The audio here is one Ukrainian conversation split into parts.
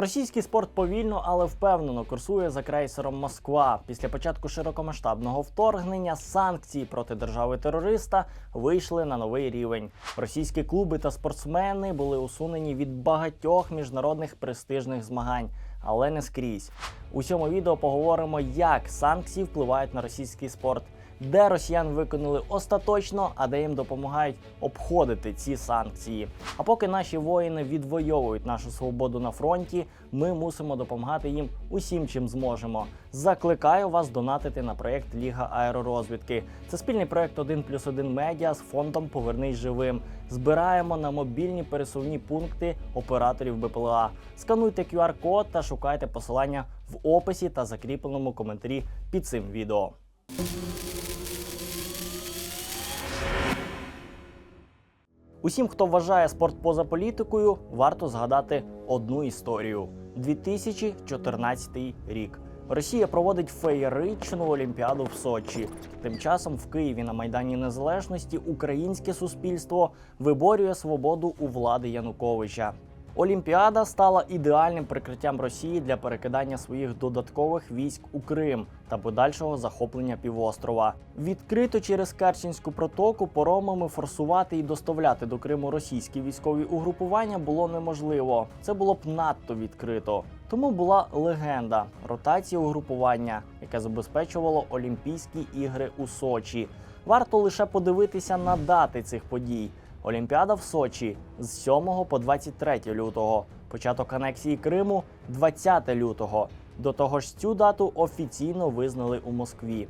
Російський спорт повільно, але впевнено курсує за крейсером Москва. Після початку широкомасштабного вторгнення санкції проти держави-терориста вийшли на новий рівень. Російські клуби та спортсмени були усунені від багатьох міжнародних престижних змагань, але не скрізь. У цьому відео поговоримо, як санкції впливають на російський спорт, де росіян виконали остаточно, а де їм допомагають обходити ці санкції. А поки наші воїни відвоюють нашу свободу на фронті, ми мусимо допомагати їм усім, чим зможемо. Закликаю вас донатити на проєкт Ліга аеророзвідки. Це спільний проєкт 1 плюс 1 медіа з фондом Повернись живим. Збираємо на мобільні пересувні пункти операторів БПЛА. Скануйте QR-код та шукайте посилання в описі та закріпленому коментарі під цим відео. Усім, хто вважає спорт поза політикою, варто згадати одну історію: 2014 рік. Росія проводить феєричну олімпіаду в Сочі. Тим часом в Києві на Майдані Незалежності українське суспільство виборює свободу у влади Януковича. Олімпіада стала ідеальним прикриттям Росії для перекидання своїх додаткових військ у Крим та подальшого захоплення півострова. Відкрито через Керченську протоку поромами форсувати і доставляти до Криму російські військові угрупування було неможливо. Це було б надто відкрито. Тому була легенда ротація угрупування, яке забезпечувало Олімпійські ігри у Сочі. Варто лише подивитися на дати цих подій. Олімпіада в Сочі з 7 по 23 лютого. Початок анексії Криму 20 лютого. До того ж, цю дату офіційно визнали у Москві.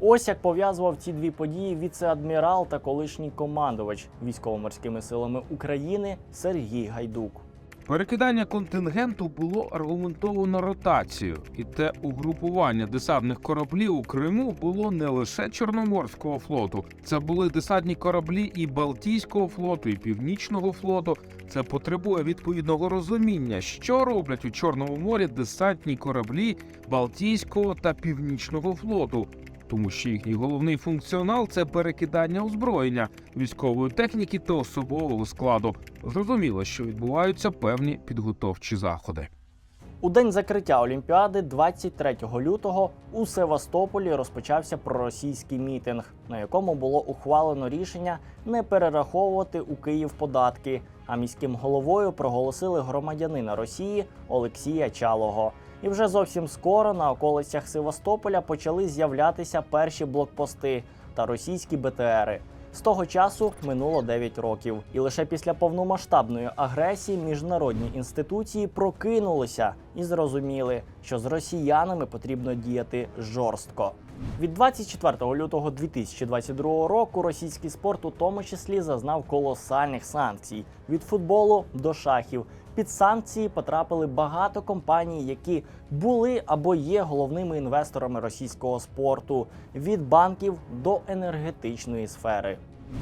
Ось як пов'язував ці дві події віце-адмірал та колишній командувач військово-морськими силами України Сергій Гайдук. Перекидання контингенту було аргументовано ротацією, і те угрупування десантних кораблів у Криму було не лише Чорноморського флоту, це були десантні кораблі і Балтійського флоту, і Північного флоту. Це потребує відповідного розуміння, що роблять у Чорному морі десантні кораблі Балтійського та Північного флоту. Тому що їхній головний функціонал це перекидання озброєння, військової техніки та особового складу. Зрозуміло, що відбуваються певні підготовчі заходи. У день закриття Олімпіади, 23 лютого, у Севастополі розпочався проросійський мітинг, на якому було ухвалено рішення не перераховувати у Київ податки. А міським головою проголосили громадянина Росії Олексія Чалого. І вже зовсім скоро на околицях Севастополя почали з'являтися перші блокпости та російські БТРи. З того часу минуло 9 років, і лише після повномасштабної агресії міжнародні інституції прокинулися і зрозуміли, що з росіянами потрібно діяти жорстко. Від 24 лютого 2022 року російський спорт у тому числі зазнав колосальних санкцій від футболу до шахів. Під санкції потрапили багато компаній, які були або є головними інвесторами російського спорту від банків до енергетичної сфери.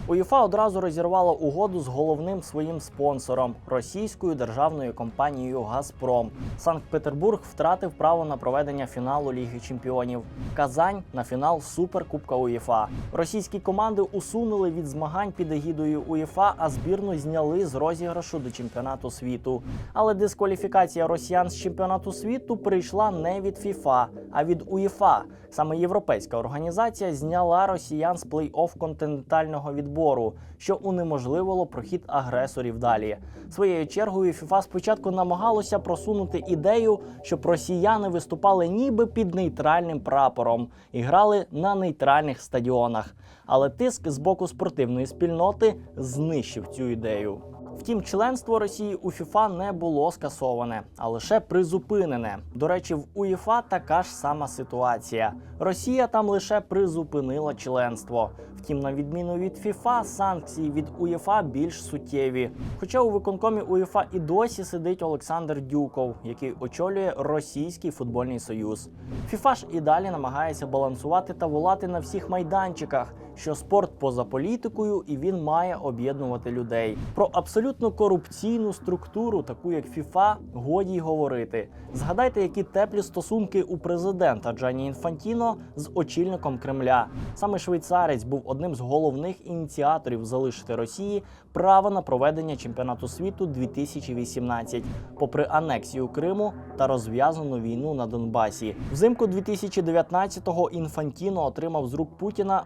УЄФА одразу розірвала угоду з головним своїм спонсором російською державною компанією Газпром. Санкт-Петербург втратив право на проведення фіналу Ліги Чемпіонів. Казань на фінал Суперкубка УЄФА. Російські команди усунули від змагань під егідою УЄФА, а збірну зняли з розіграшу до чемпіонату світу. Але дискваліфікація росіян з чемпіонату світу прийшла не від ФІФА, а від УЄФА. Саме європейська організація зняла росіян з плей-офф континентального відбору, що унеможливило прохід агресорів далі. Своєю чергою ФІФА спочатку намагалося просунути ідею, щоб росіяни виступали ніби під нейтральним прапором і грали на нейтральних стадіонах. Але тиск з боку спортивної спільноти знищив цю ідею. Втім, членство Росії у ФІФА не було скасоване, а лише призупинене. До речі, в УЄФА така ж сама ситуація. Росія там лише призупинила членство. Втім, на відміну від ФІФА, санкції від УЄФА більш суттєві. Хоча у виконкомі УЄФА і досі сидить Олександр Дюков, який очолює Російський футбольний союз. ФІФА ж і далі намагається балансувати та волати на всіх майданчиках, що спорт поза політикою і він має об'єднувати людей. Про абсолютно корупційну структуру, таку як ФІФА, годі й говорити. Згадайте, які теплі стосунки у президента Джані Інфантіно з очільником Кремля. Саме швейцарець був одним з головних ініціаторів залишити Росії право на проведення чемпіонату світу 2018, попри анексію Криму та розв'язану війну на Донбасі. Взимку 2019-го Інфантіно отримав з рук Путіна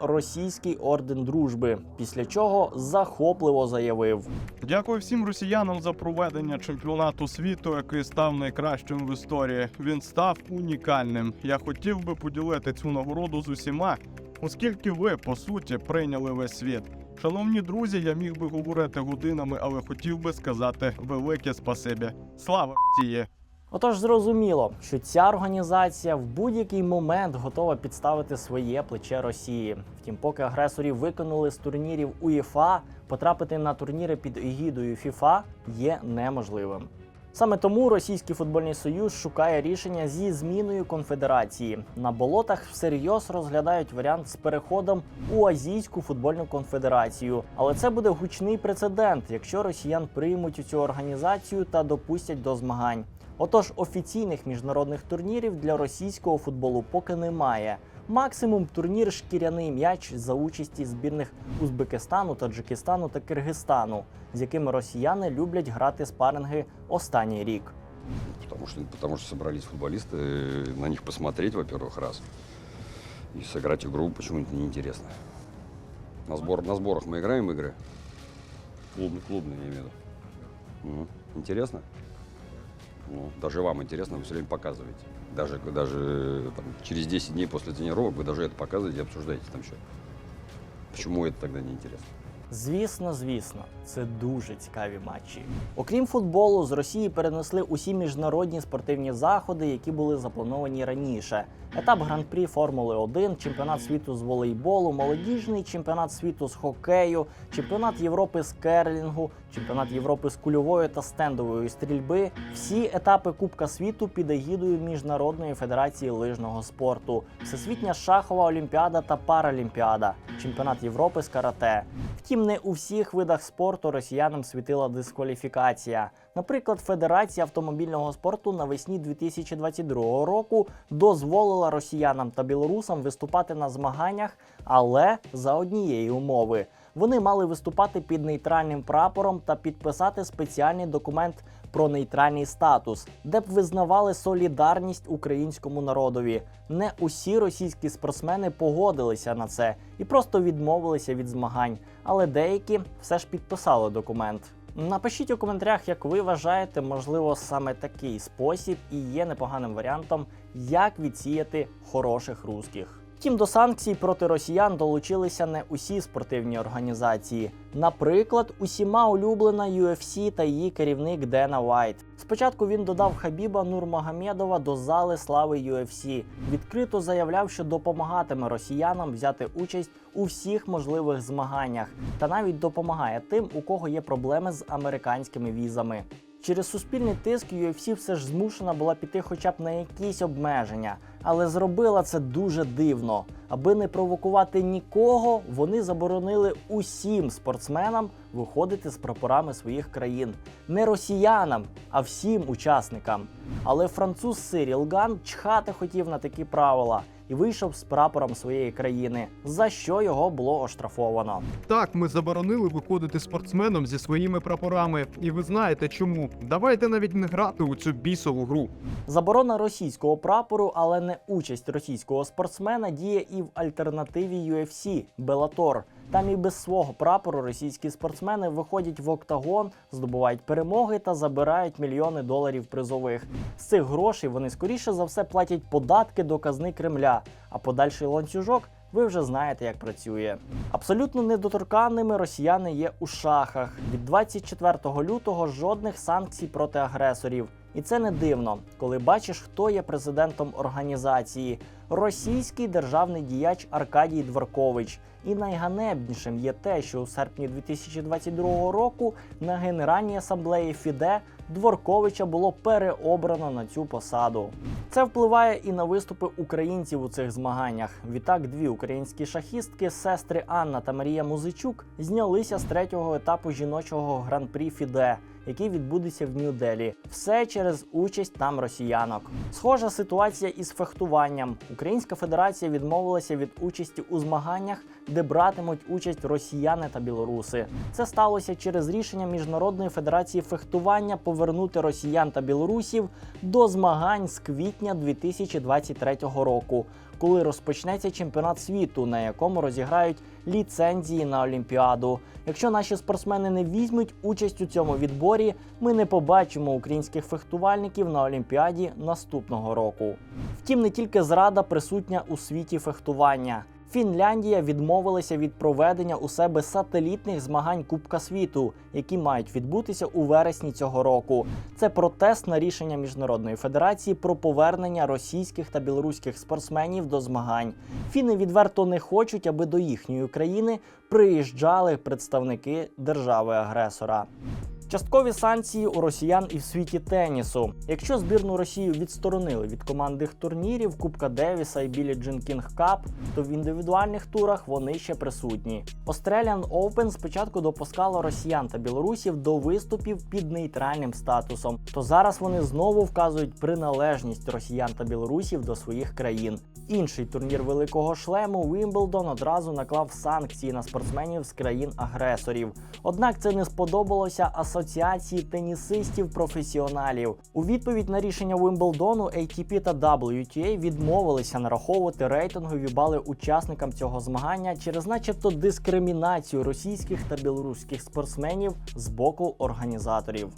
російський орден дружби, після чого захопливо заявив. Дякую всім росіянам за проведення чемпіонату світу, який став найкращим в історії. Він став унікальним. Я хотів би поділити цю нагороду з усіма, оскільки ви, по суті, прийняли весь світ. Шановні друзі, я міг би говорити годинами, але хотів би сказати велике спасибі. Слава Росії! Отож, зрозуміло, що ця організація в будь-який момент готова підставити своє плече Росії. Втім, поки агресорів викинули з турнірів УЄФА, потрапити на турніри під егідою ФІФА є неможливим. Саме тому Російський футбольний союз шукає рішення зі зміною конфедерації. На болотах всерйоз розглядають варіант з переходом у Азійську футбольну конфедерацію. Але це буде гучний прецедент, якщо росіян приймуть у цю організацію та допустять до змагань. Отож, офіційних міжнародних турнірів для російського футболу поки немає. Максимум турнір шкіряний м'яч за участі збірних Узбекистану, Таджикистану та Киргизстану, з якими росіяни люблять грати спаринги останній рік. Потому что, потому что собрались футболисты, э, на них посмотреть, во-первых, раз. И сыграть игру почему-то неинтересно. На, сбор, на сборах мы играем игры. Клубные, клубные, я имею в виду. Мгм. Интересно? Ну, даже вам интересно, вы все время показываете. Даже, даже э, там, через 10 дней после тренировок вы даже это показываете и обсуждаете там что. Почему это тогда неинтересно? Звісно, звісно, це дуже цікаві матчі. Окрім футболу, з Росії перенесли усі міжнародні спортивні заходи, які були заплановані раніше. Етап гран-прі Формули 1, чемпіонат світу з волейболу, молодіжний чемпіонат світу з хокею, чемпіонат Європи з керлінгу, чемпіонат Європи з кульової та стендової стрільби. Всі етапи Кубка світу під егідою Міжнародної федерації лижного спорту, Всесвітня шахова олімпіада та паралімпіада, чемпіонат Європи з карате. Втім, не у всіх видах спорту росіянам світила дискваліфікація. Наприклад, Федерація автомобільного спорту навесні 2022 року дозволила росіянам та білорусам виступати на змаганнях, але за однієї умови. Вони мали виступати під нейтральним прапором та підписати спеціальний документ про нейтральний статус, де б визнавали солідарність українському народові. Не усі російські спортсмени погодилися на це і просто відмовилися від змагань, але деякі все ж підписали документ. Напишіть у коментарях, як ви вважаєте, можливо, саме такий спосіб і є непоганим варіантом, як відсіяти хороших русських. Втім, до санкцій проти росіян долучилися не усі спортивні організації. Наприклад, усіма улюблена UFC та її керівник Дена Вайт. Спочатку він додав Хабіба Нурмагомедова до зали слави UFC. Відкрито заявляв, що допомагатиме росіянам взяти участь у всіх можливих змаганнях, та навіть допомагає тим, у кого є проблеми з американськими візами. Через суспільний тиск UFC все ж змушена була піти хоча б на якісь обмеження, але зробила це дуже дивно. Аби не провокувати нікого, вони заборонили усім спортсменам виходити з прапорами своїх країн. Не росіянам, а всім учасникам. Але француз Сиріл Ган чхати хотів на такі правила і вийшов з прапором своєї країни, за що його було оштрафовано. Так, ми заборонили виходити спортсменам зі своїми прапорами, і ви знаєте чому. Давайте навіть не грати у цю бісову гру. Заборона російського прапору, але не участь російського спортсмена діє і в альтернативі UFC – Bellator. Там і без свого прапору російські спортсмени виходять в октагон, здобувають перемоги та забирають мільйони доларів призових. З цих грошей вони скоріше за все платять податки до казни Кремля, а подальший ланцюжок ви вже знаєте, як працює. Абсолютно недоторканними росіяни є у шахах. Від 24 лютого жодних санкцій проти агресорів. І це не дивно, коли бачиш, хто є президентом організації. Російський державний діяч Аркадій Дворкович. І найганебнішим є те, що у серпні 2022 року на Генеральній асамблеї ФІДЕ Дворковича було переобрано на цю посаду. Це впливає і на виступи українців у цих змаганнях. Відтак, дві українські шахістки, сестри Анна та Марія Музичук, знялися з третього етапу жіночого гран-прі ФІДЕ, який відбудеться в Нью-Делі. Все через участь там росіянок. Схожа ситуація із фехтуванням. Українська федерація відмовилася від участі у змаганнях, де братимуть участь росіяни та білоруси. Це сталося через рішення Міжнародної федерації фехтування повернути росіян та білорусів до змагань з квітня 2023 року, коли розпочнеться чемпіонат світу, на якому розіграють ліцензії на Олімпіаду. Якщо наші спортсмени не візьмуть участь у цьому відборі, ми не побачимо українських фехтувальників на Олімпіаді наступного року. Втім, не тільки зрада присутня у світі фехтування. Фінляндія відмовилася від проведення у себе сателітних змагань Кубка світу, які мають відбутися у вересні цього року. Це протест на рішення міжнародної федерації про повернення російських та білоруських спортсменів до змагань. Фіни відверто не хочуть, аби до їхньої країни приїжджали представники держави-агресора. Часткові санкції у росіян і в світі тенісу. Якщо збірну Росію відсторонили від командних турнірів Кубка Девіса і Білі Джин Кінг Кап, то в індивідуальних турах вони ще присутні. Australian Open спочатку допускало росіян та білорусів до виступів під нейтральним статусом. То зараз вони знову вказують приналежність росіян та білорусів до своїх країн. Інший турнір великого шлему Вімблдон одразу наклав санкції на спортсменів з країн-агресорів. Однак це не сподобалося асоціації тенісистів-професіоналів. У відповідь на рішення Вимблдону ATP та WTA відмовилися нараховувати рейтингові бали учасникам цього змагання через, начебто, дискримінацію російських та білоруських спортсменів з боку організаторів.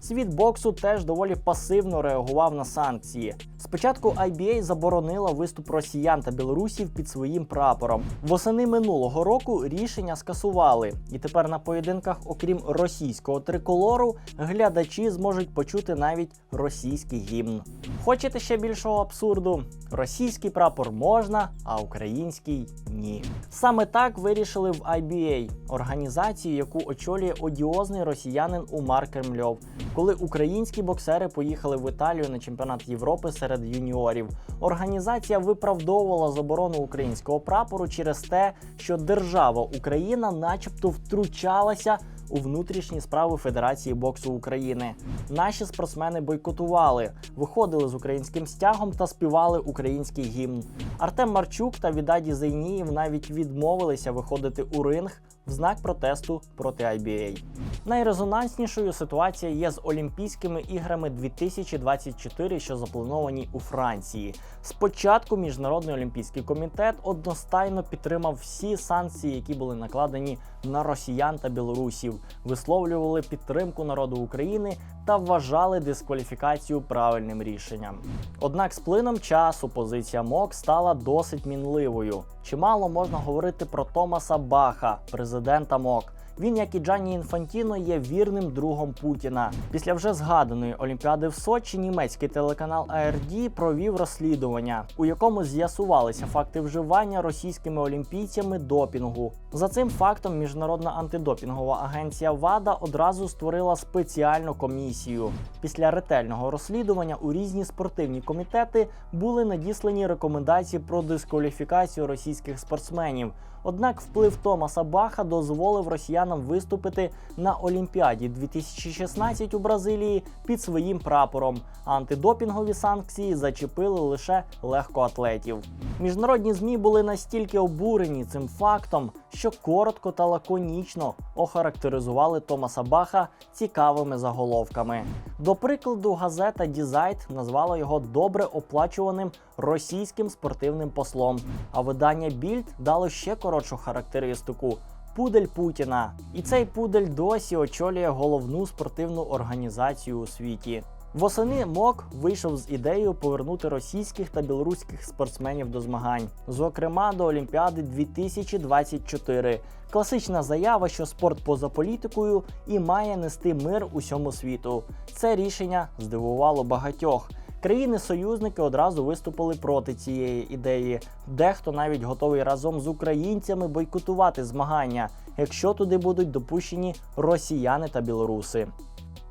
Світ боксу теж доволі пасивно реагував на санкції. Спочатку IBA заборонила виступ росіян та білорусів під своїм прапором. Восени минулого року рішення скасували, і тепер на поєдинках, окрім російського триколору, глядачі зможуть почути навіть російський гімн. Хочете ще більшого абсурду? Російський прапор можна, а український ні. Саме так вирішили в IBA, організацію, яку очолює одіозний росіянин Умар Кремльов. Коли українські боксери поїхали в Італію на чемпіонат Європи серед юніорів, організація виправдовувала заборону українського прапору через те, що держава Україна, начебто, втручалася у внутрішні справи Федерації боксу України. Наші спортсмени бойкотували, виходили з українським стягом та співали український гімн. Артем Марчук та Відаді Зайніїв навіть відмовилися виходити у ринг в знак протесту проти IBA. Найрезонанснішою ситуація є з Олімпійськими іграми 2024, що заплановані у Франції. Спочатку Міжнародний олімпійський комітет одностайно підтримав всі санкції, які були накладені на росіян та білорусів, висловлювали підтримку народу України та вважали дискваліфікацію правильним рішенням. Однак з плином часу позиція МОК стала досить мінливою. Чимало можна говорити про Томаса Баха, президента МОК. Він, як і Джанні Інфантіно, є вірним другом Путіна. Після вже згаданої Олімпіади в Сочі німецький телеканал ARD провів розслідування, у якому з'ясувалися факти вживання російськими олімпійцями допінгу. За цим фактом Міжнародна антидопінгова агенція ВАДА одразу створила спеціальну комісію. Після ретельного розслідування у різні спортивні комітети були надіслані рекомендації про дискваліфікацію російських спортсменів. Однак вплив Томаса Баха дозволив росіянам виступити на Олімпіаді 2016 у Бразилії під своїм прапором. А антидопінгові санкції зачепили лише легкоатлетів. Міжнародні змі були настільки обурені цим фактом, що коротко та лаконічно охарактеризували Томаса Баха цікавими заголовками. До прикладу, газета Дізайт назвала його добре оплачуваним російським спортивним послом. А видання Більд дало ще коротшу характеристику. Пудель Путіна, і цей пудель досі очолює головну спортивну організацію у світі. Восени МОК вийшов з ідеєю повернути російських та білоруських спортсменів до змагань, зокрема до Олімпіади 2024. Класична заява, що спорт поза політикою і має нести мир усьому світу. Це рішення здивувало багатьох. Країни-союзники одразу виступили проти цієї ідеї. Дехто навіть готовий разом з українцями бойкотувати змагання, якщо туди будуть допущені росіяни та білоруси.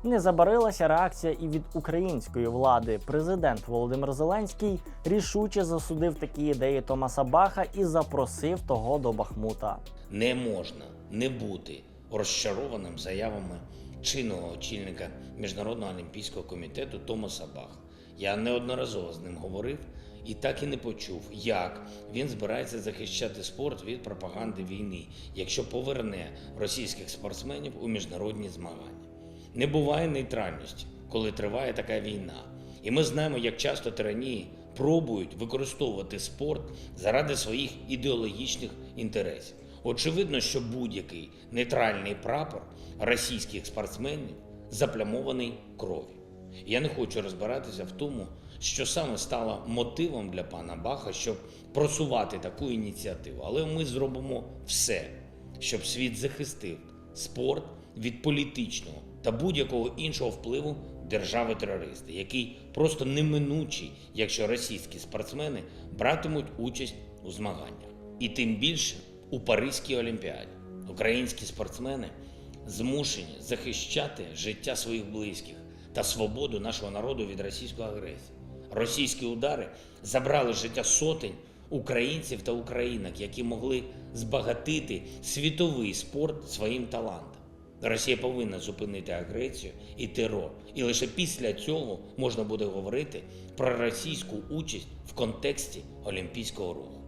Не забарилася реакція і від української влади. Президент Володимир Зеленський рішуче засудив такі ідеї Томаса Баха і запросив того до Бахмута. Не можна не бути розчарованим заявами чинного очільника Міжнародного олімпійського комітету Томаса Баха. Я неодноразово з ним говорив і так і не почув, як він збирається захищати спорт від пропаганди війни, якщо поверне російських спортсменів у міжнародні змагання. Не буває нейтральності, коли триває така війна. І ми знаємо, як часто тиранії пробують використовувати спорт заради своїх ідеологічних інтересів. Очевидно, що будь-який нейтральний прапор російських спортсменів заплямований кров'ю. Я не хочу розбиратися в тому, що саме стало мотивом для пана Баха, щоб просувати таку ініціативу. Але ми зробимо все, щоб світ захистив спорт від політичного та будь-якого іншого впливу держави-терориста, який просто неминучий, якщо російські спортсмени братимуть участь у змаганнях. І тим більше у Паризькій Олімпіаді українські спортсмени змушені захищати життя своїх близьких та свободу нашого народу від російської агресії. Російські удари забрали життя сотень українців та українок, які могли збагатити світовий спорт своїм талантом. Росія повинна зупинити агресію і терор, і лише після цього можна буде говорити про російську участь в контексті олімпійського руху.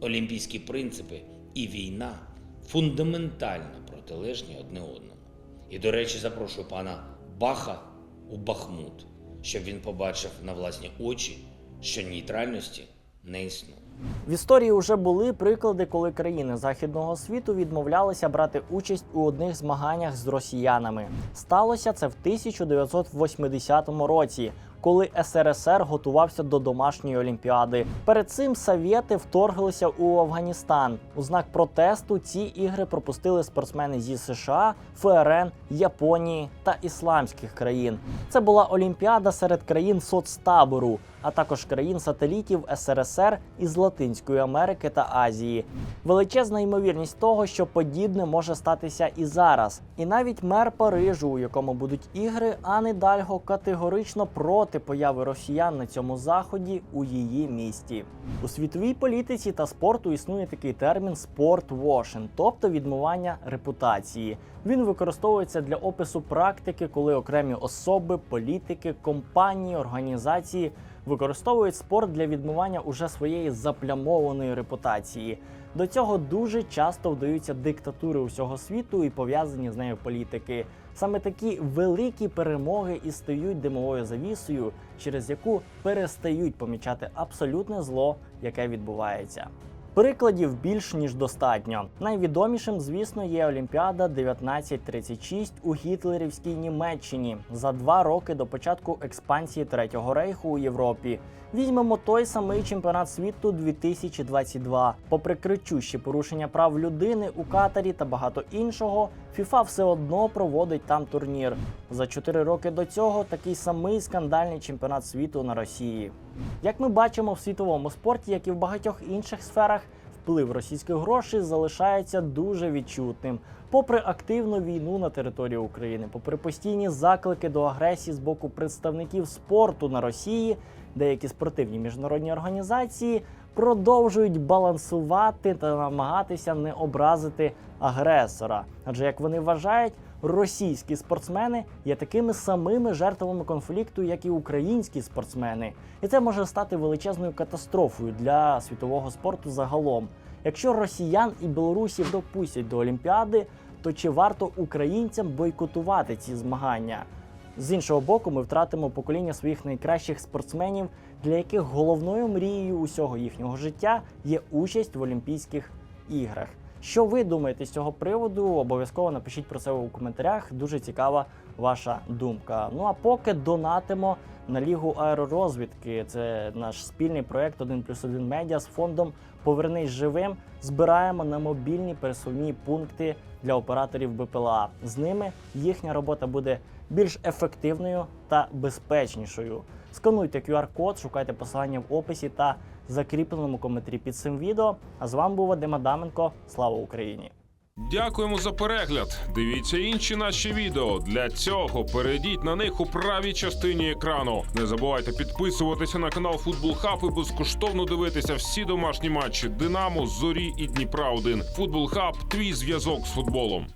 Олімпійські принципи і війна фундаментально протилежні одне одному. І, до речі, запрошую пана Баха у Бахмут, щоб він побачив на власні очі, що нейтральності не існує. В історії вже були приклади, коли країни західного світу відмовлялися брати участь у одних змаганнях з росіянами. Сталося це в 1980 році, коли СРСР готувався до домашньої олімпіади. Перед цим совєти вторглися у Афганістан. У знак протесту ці ігри пропустили спортсмени зі США, ФРН, Японії та ісламських країн. Це була олімпіада серед країн соцтабору, а також країн-сателітів СРСР із Латинської Америки та Азії. Величезна ймовірність того, що подібне може статися і зараз. І навіть мер Парижу, у якому будуть ігри, Ани Дальго категорично проти появи росіян на цьому заході у її місті. У світовій політиці та спорту існує такий термін спортвошинг, тобто відмивання репутації. Він використовується для опису практики, коли окремі особи, політики, компанії, організації використовують спорт для відмивання уже своєї заплямованої репутації. До цього дуже часто вдаються диктатури усього світу і пов'язані з нею політики. Саме такі великі перемоги і стають димовою завісою, через яку перестають помічати абсолютне зло, яке відбувається. Прикладів більш ніж достатньо. Найвідомішим, звісно, є Олімпіада 1936 у гітлерівській Німеччині за два роки до початку експансії Третього рейху у Європі. Візьмемо той самий чемпіонат світу 2022. Попри кричущі порушення прав людини у Катарі та багато іншого, ФІФА все одно проводить там турнір. За чотири роки до цього такий самий скандальний чемпіонат світу на Росії. Як ми бачимо в світовому спорті, як і в багатьох інших сферах, вплив російських грошей залишається дуже відчутним. Попри активну війну на території України, попри постійні заклики до агресії з боку представників спорту на Росії, деякі спортивні міжнародні організації продовжують балансувати та намагатися не образити агресора. Адже як вони вважають, російські спортсмени є такими самими жертвами конфлікту, як і українські спортсмени, і це може стати величезною катастрофою для світового спорту загалом. Якщо росіян і білорусів допустять до Олімпіади, то чи варто українцям бойкотувати ці змагання? З іншого боку, ми втратимо покоління своїх найкращих спортсменів, для яких головною мрією усього їхнього життя є участь в Олімпійських іграх. Що ви думаєте з цього приводу? Обов'язково напишіть про це у коментарях. Дуже цікава ваша думка. Ну а поки донатимо на лігу аеророзвідки. Це наш спільний проект 1 плюс 1 медіа з фондом Повернись живим. Збираємо на мобільні пересувні пункти для операторів БПЛА. З ними їхня робота буде більш ефективною та безпечнішою. Скануйте QR-код, шукайте посилання в описі та закріпленому коментарі під цим відео. А з вами був Вадим Адаменко. Слава Україні! Дякуємо за перегляд. Дивіться інші наші відео. Для цього перейдіть на них у правій частині екрану. Не забувайте підписуватися на канал Футбол Хаб і безкоштовно дивитися всі домашні матчі Динамо, Зорі і Дніпра 1 Футбол Хаб твій зв'язок з футболом.